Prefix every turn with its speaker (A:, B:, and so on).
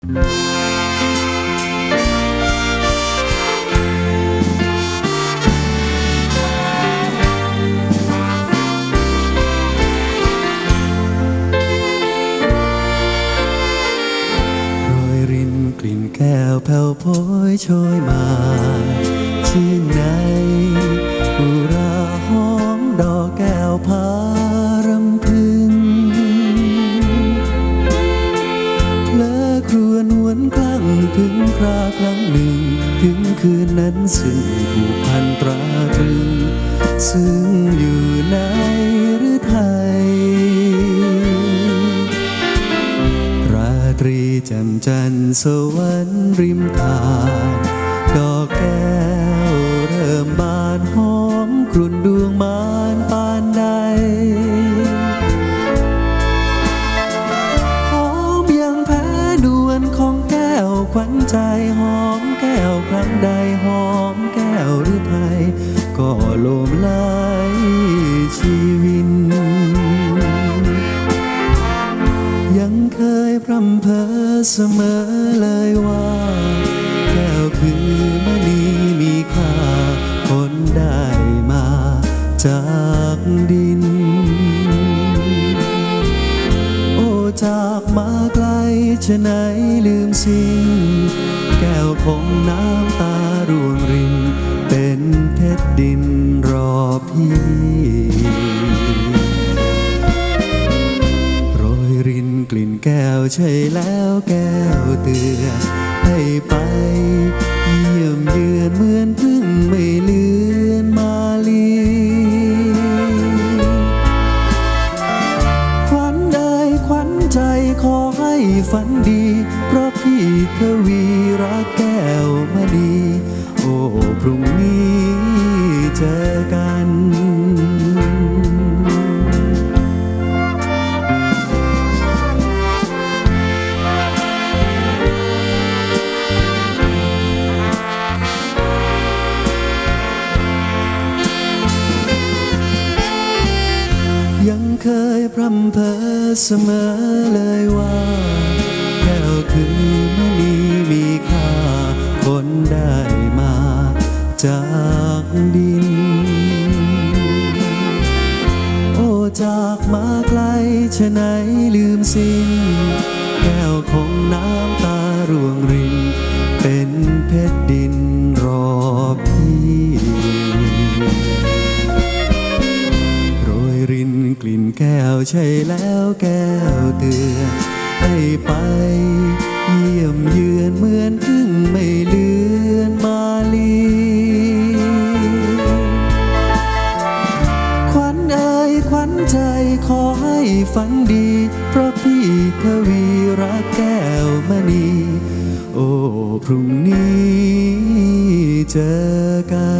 A: โรยรินกลิ่นแก้วแผ่วโพยโชยมาชื่น คืนนั้นซึ่งผูกพันตราตรึง ซึ่งอยู่ในหรือไทยราตรีแจ่มจันทร์สวรรค์ริมทาง ขวัญใจหอมแก้วครั้งใดหอมแก้วหรือไทยก็โลมไหลชีวิน ยังเคยพรำเพ้อเสมอเลยว่า แก้วคือไม่ จากมาไกลชะไหนลืมสิ่ง แก้วคงน้ำตาร่วงริน เป็นเพชรดินรอพี่โรยรินกลิ่นแก้วใช่แล้วแก้วเตือนให้ไป ฝันดี เพราะพี่ทวีรักแก้วมณี โอ้ พรุ่งนี้เจอกัน ร่ำเพ้อเสมอเลยว่าแก้วคือมณีมีค่า คนได้มาจากดิน โอ้จากมาไกลชะไหนลืมสิ้น แก้วคงน้ำตาร่วงริน เป็นเพชรดิน แก้วใช่แล้วแก้วเตือนให้ไป เยี่ยมเยือนเหมือนพึ่งไม่เลือนมาลีขวัญเอ่ยขวัญใจขอให้ฝันดี เพราะพี่ทวีรักแก้วมณี โอ้ พรุ่งนี้เจอกัน